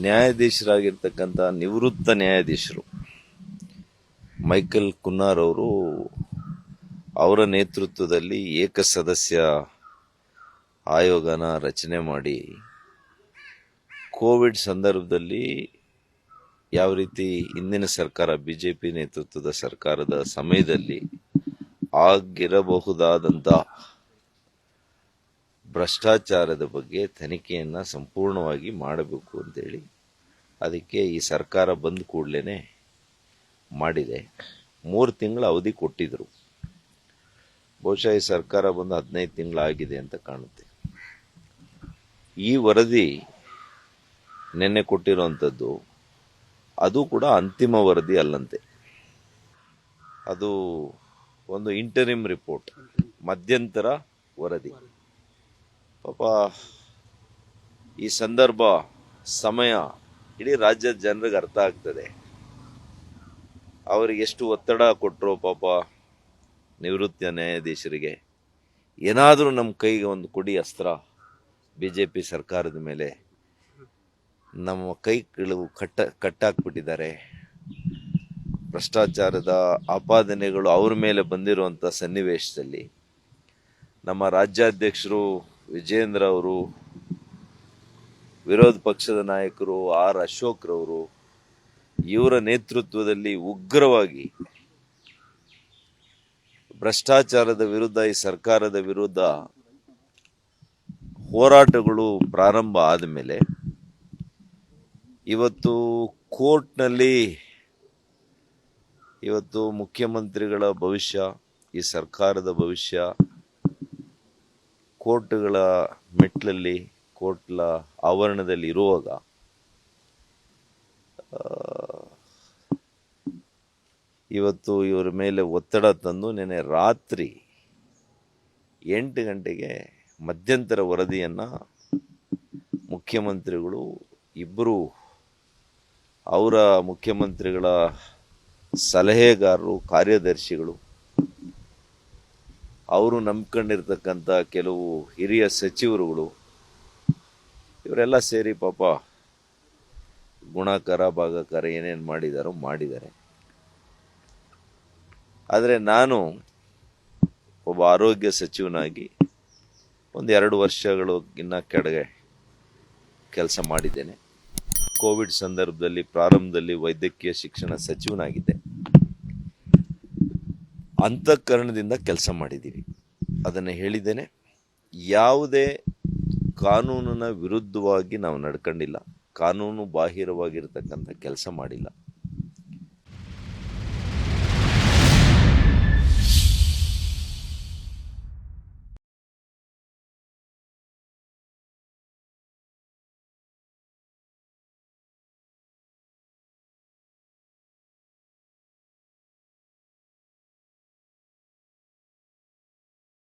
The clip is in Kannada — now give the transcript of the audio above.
ನ್ಯಾಯಾಧೀಶರಾಗಿರ್ತಕ್ಕಂಥ ನಿವೃತ್ತ ನ್ಯಾಯಾಧೀಶರು ಮೈಕಲ್ ಕುನ್ನಾರ್ ಅವರು ಅವರ ನೇತೃತ್ವದಲ್ಲಿ ಏಕಸದಸ್ಯ ಆಯೋಗನ ರಚನೆ ಮಾಡಿ ಕೋವಿಡ್ ಸಂದರ್ಭದಲ್ಲಿ ಯಾವ ರೀತಿ ಹಿಂದಿನ ಸರ್ಕಾರ, ಬಿಜೆಪಿ ನೇತೃತ್ವದ ಸರ್ಕಾರದ ಸಮಯದಲ್ಲಿ ಆಗಿರಬಹುದಾದಂಥ ಭ್ರಷ್ಟಾಚಾರದ ಬಗ್ಗೆ ತನಿಖೆಯನ್ನು ಸಂಪೂರ್ಣವಾಗಿ ಮಾಡಬೇಕು ಅಂತೇಳಿ ಅದಕ್ಕೆ ಈ ಸರ್ಕಾರ ಬಂದ ಕೂಡಲೇ ಮಾಡಿದೆ. ಮೂರು ತಿಂಗಳ ಅವಧಿ ಕೊಟ್ಟಿದ್ರು. ಬಹುಶಃ ಈ ಸರ್ಕಾರ ಬಂದು ಹದಿನೈದು ತಿಂಗಳಾಗಿದೆ ಅಂತ ಕಾಣುತ್ತೆ. ಈ ವರದಿ ನಿನ್ನೆ ಕೊಟ್ಟಿರುವಂಥದ್ದು ಅದು ಕೂಡ ಅಂತಿಮ ವರದಿ ಅಲ್ಲಂತೆ. ಅದು ಒಂದು ಇಂಟರಿಮ್ ರಿಪೋರ್ಟ್ ಮಧ್ಯಂತರ ವರದಿ. ಪಾಪ, ಈ ಸಂದರ್ಭ, ಸಮಯ ಇಡೀ ರಾಜ್ಯದ ಜನರಿಗೆ ಅರ್ಥ ಆಗ್ತದೆ. ಅವರಿಗೆ ಎಷ್ಟು ಒತ್ತಡ ಕೊಟ್ಟರು ಪಾಪ ನಿವೃತ್ತ ನ್ಯಾಯಾಧೀಶರಿಗೆ. ಏನಾದರೂ ನಮ್ಮ ಕೈಗೆ ಒಂದು ಕೊಡಿ ಅಸ್ತ್ರ ಬಿ ಜೆ ಪಿ ಸರ್ಕಾರದ ಮೇಲೆ. ನಮ್ಮ ಕೈಗಳು ಕಟ್ಟ, ಕಟ್ಟಾಕ್ಬಿಟ್ಟಿದ್ದಾರೆ. ಭ್ರಷ್ಟಾಚಾರದ ಆಪಾದನೆಗಳು ಅವ್ರ ಮೇಲೆ ಬಂದಿರುವಂಥ ಸನ್ನಿವೇಶದಲ್ಲಿ ನಮ್ಮ ರಾಜ್ಯಾಧ್ಯಕ್ಷರು ವಿಜೇಂದ್ರ ಅವರು, ವಿರೋಧ ಪಕ್ಷದ ನಾಯಕರು ಆರ್ ಅಶೋಕ್ರವರು ಇವರ ನೇತೃತ್ವದಲ್ಲಿ ಉಗ್ರವಾಗಿ ಭ್ರಷ್ಟಾಚಾರದ ವಿರುದ್ಧ, ಈ ಸರ್ಕಾರದ ವಿರುದ್ಧ ಹೋರಾಟಗಳು ಪ್ರಾರಂಭ ಆದಮೇಲೆ ಇವತ್ತು ಕೋರ್ಟ್ನಲ್ಲಿ ಇವತ್ತು ಮುಖ್ಯಮಂತ್ರಿಗಳ ಭವಿಷ್ಯ, ಈ ಸರ್ಕಾರದ ಭವಿಷ್ಯ ಕೋರ್ಟ್ಗಳ ಮೆಟ್ಲಲ್ಲಿ, ಕೋರ್ಟ್ಲ ಆವರಣದಲ್ಲಿ ಇರುವಾಗ ಇವತ್ತು ಇವರ ಮೇಲೆ ಒತ್ತಡ ತಂದು ನೆನೆ ರಾತ್ರಿ ಎಂಟು ಗಂಟೆಗೆ ಮಧ್ಯಂತರ ವರದಿಯನ್ನು ಮುಖ್ಯಮಂತ್ರಿಗಳು ಇಬ್ಬರು ಅವರ ಮುಖ್ಯಮಂತ್ರಿಗಳ ಸಲಹೆಗಾರರು, ಕಾರ್ಯದರ್ಶಿಗಳು ಅವರು ನಂಬ್ಕೊಂಡಿರ್ತಕ್ಕಂಥ ಕೆಲವು ಹಿರಿಯ ಸಚಿವರುಗಳು, ಇವರೆಲ್ಲ ಸೇರಿ ಪಾಪ ಗುಣಕರ ಭಾಗಕರ ಏನೇನು ಮಾಡಿದಾರೋ ಮಾಡಿದ್ದಾರೆ. ಆದರೆ ನಾನು ಒಬ್ಬ ಆರೋಗ್ಯ ಸಚಿವನಾಗಿ ಒಂದು ಎರಡು ವರ್ಷಗಳು ಇನ್ನ ಕೆಳಗೆ ಕೆಲಸ ಮಾಡಿದ್ದೇನೆ. ಕೋವಿಡ್ ಸಂದರ್ಭದಲ್ಲಿ ಪ್ರಾರಂಭದಲ್ಲಿ ವೈದ್ಯಕೀಯ ಶಿಕ್ಷಣ ಸಚಿವನಾಗಿದ್ದೆ. ಅಂತಃಕರಣದಿಂದ ಕೆಲಸ ಮಾಡಿದ್ದೀವಿ. ಅದನ್ನು ಹೇಳಿದ್ದೇನೆ ಯಾವುದೇ ಕಾನೂನಿನ ವಿರುದ್ಧವಾಗಿ ನಾವು ನಡ್ಕೊಂಡಿಲ್ಲ. ಕಾನೂನು ಬಾಹಿರವಾಗಿರ್ತಕ್ಕಂಥ ಕೆಲಸ ಮಾಡಿಲ್ಲ.